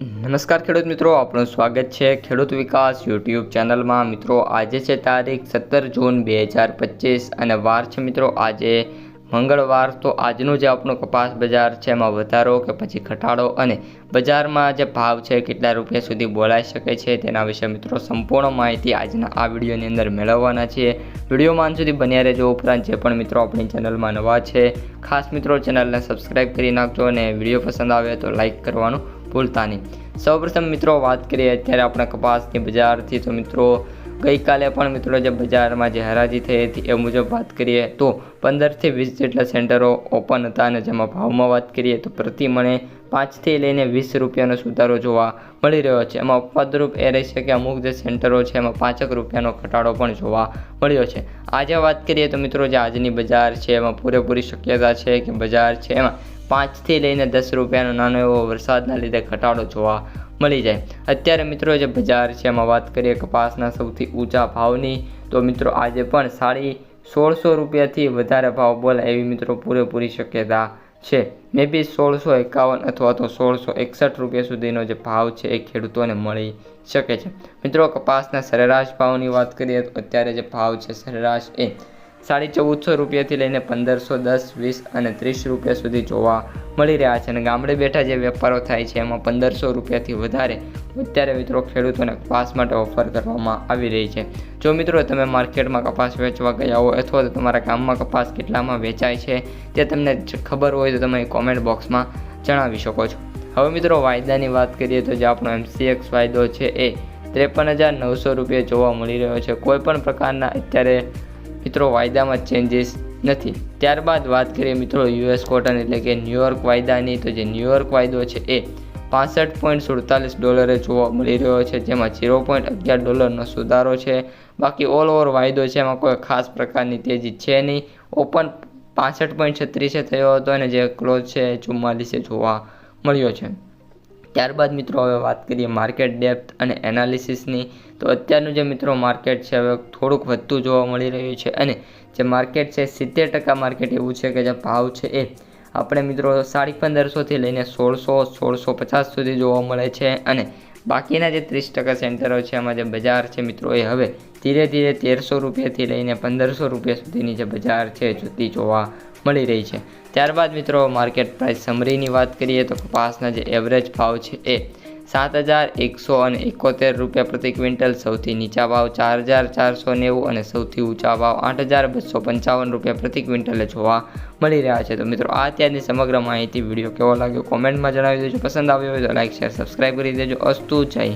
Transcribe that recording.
નમસ્કાર ખેડૂત મિત્રો, આપનું સ્વાગત છે ખેડૂત વિકાસ યુટ્યુબ ચેનલમાં. મિત્રો, આજે છે તારીખ સત્તર જૂન બે હજાર પચીસ અને વાર છે મિત્રો, આજે મંગળવાર તો આજનું જે આપણું કપાસ બજાર છે, એમાં વધારો કે પછી ઘટાડો અને બજારમાં જે ભાવ છે, કેટલા રૂપિયા સુધી બોલાઈ શકે છે, તેના વિશે મિત્રો સંપૂર્ણ માહિતી આજના આ વિડીયોની અંદર મેળવવાના છીએ. વિડીયોમાં સુધી બન્યા રહેજો. ઉપરાંત જે પણ મિત્રો આપણી ચેનલમાં નવા છે, ખાસ મિત્રો ચેનલને સબસ્ક્રાઈબ કરી નાખજો અને વીડિયો પસંદ આવે તો લાઈક કરવાનું ભૂલતા નહીં. સૌપ્રથમ મિત્રો વાત કરીએ, અત્યારે આપણે કપાસની બજારથી. તો મિત્રો ગઈકાલે પણ મિત્રો જે બજારમાં જે હરાજી થઈ હતી એ મુજબ વાત કરીએ તો પંદરથી વીસ જેટલા સેન્ટરો ઓપન હતા અને જેમાં ભાવમાં વાત કરીએ તો પ્રતિ મણે પાંચથી લઈને વીસ રૂપિયાનો સુધારો જોવા મળી રહ્યો છે. એમાં અપવાદરૂપ એ રહેશે કે અમુક જે સેન્ટરો છે એમાં પાંચેક રૂપિયાનો ઘટાડો પણ જોવા મળ્યો છે. આજે વાત કરીએ તો મિત્રો જે આજની બજાર છે એમાં પૂરેપૂરી શક્યતા છે કે બજાર છે એમાં પાંચથી લઈને દસ રૂપિયાનો નાનો એવો વરસાદના લીધે ઘટાડો જોવા મળી જાય. અત્યારે મિત્રો જે બજાર છે, એમાં વાત કરીએ કપાસના સૌથી ઊંચા ભાવની, તો મિત્રો આજે પણ સાડી સોળસો રૂપિયાથી વધારે ભાવ બોલાય એવી મિત્રો પૂરેપૂરી શક્યતા છે. મે બી સોળસો એકાવન અથવા તો સોળસો એકસઠ રૂપિયા સુધીનો જે ભાવ છે, એ ખેડૂતોને મળી શકે છે. મિત્રો કપાસના સરેરાશ ભાવની વાત કરીએ, તો અત્યારે જે ભાવ છે, સરેરાશ એ સાડી ચૌદસો રૂપિયાથી લઈને પંદરસો દસ, વીસ અને ત્રીસ રૂપિયા સુધી જોવા મળી રહ્યા છે અને ગામડે બેઠા જે વેપારો થાય છે, એમાં પંદરસો રૂપિયાથી વધારે અત્યારે મિત્રો ખેડૂતોને કપાસ માટે ઓફર કરવામાં આવી રહી છે. જો મિત્રો તમે માર્કેટમાં કપાસ વેચવા ગયા હો અથવા તો તમારા ગામમાં કપાસ કેટલામાં વેચાય છે તે તમને ખબર હોય તો તમે કોમેન્ટ બોક્સમાં જણાવી શકો છો. હવે મિત્રો વાયદાની વાત કરીએ તો જે આપણો એમસીએક્સ વાયદો છે એ ત્રેપન હજાર નવસો રૂપિયા જોવા મળી રહ્યો છે. કોઈપણ પ્રકારના અત્યારે મિત્રો વાયદામાં ચેન્જીસ નથી. ત્યારબાદ વાત કરીએ મિત્રો યુએસ કોટન એટલે કે ન્યુયોર્ક વાયદાની. તો જે ન્યુયોર્ક વાયદો છે એ પાસઠ પોઈન્ટ સુડતાલીસ ડોલરે જોવા મળી રહ્યો છે, જેમાં ઝીરો પોઈન્ટ અગિયાર ડોલરનો સુધારો છે. બાકી ઓલ ઓવર વાયદો છે એમાં કોઈ ખાસ પ્રકારની તેજી છે નહીં. ઓપન પાસઠ પોઈન્ટ છત્રીસે થયો હતો અને જે ક્લોઝ છે એ ચુમ્માલીસે જોવા મળ્યો છે. ત્યારબાદ મિત્રો હવે વાત કરીએ માર્કેટ ડેપ્થ અને એનાલિસિસની તો અત્યારનું જે મિત્રો માર્કેટ છે, હવે થોડુંક વધતું જોવા મળી રહ્યું છે. અને જે માર્કેટ છે, સિત્તેર ટકા માર્કેટ એવું છે કે જે ભાવ છે એ આપણે મિત્રો સાડી પંદરસોથી લઈને સોળસો સોળસો પચાસ સુધી જોવા મળે છે. અને બાકીના જે ત્રીસ ટકા સેન્ટરો છે, એમાં જે બજાર છે મિત્રો એ હવે ધીરે ધીરે તેરસો રૂપિયાથી લઈને પંદરસો રૂપિયા સુધીની જે બજાર છે, જુદી જોવા મળી રહી છે. ત્યારબાદ મિત્રો માર્કેટ પ્રાઇસ સમરીની વાત કરીએ તો કપાસના જે એવરેજ ભાવ છે એ સાત હજાર એકસો અને એકોતેર રૂપિયા પ્રતિ ક્વિન્ટલ, સૌથી નીચા ભાવ ચાર હજાર ચારસો નેવું અને સૌથી ઊંચા ભાવ આઠ હજાર બસો પંચાવન રૂપિયા પ્રતિ ક્વિન્ટલે જોવા મળી રહ્યા છે. તો મિત્રો, આ અત્યારની સમગ્ર માહિતી, વીડિયો કેવો લાગ્યો કોમેન્ટમાં જણાવી દેજો. પસંદ આવ્યો હોય તો લાઇક શેર સબસ્ક્રાઈબ કરી દેજો. અસ્તુ જય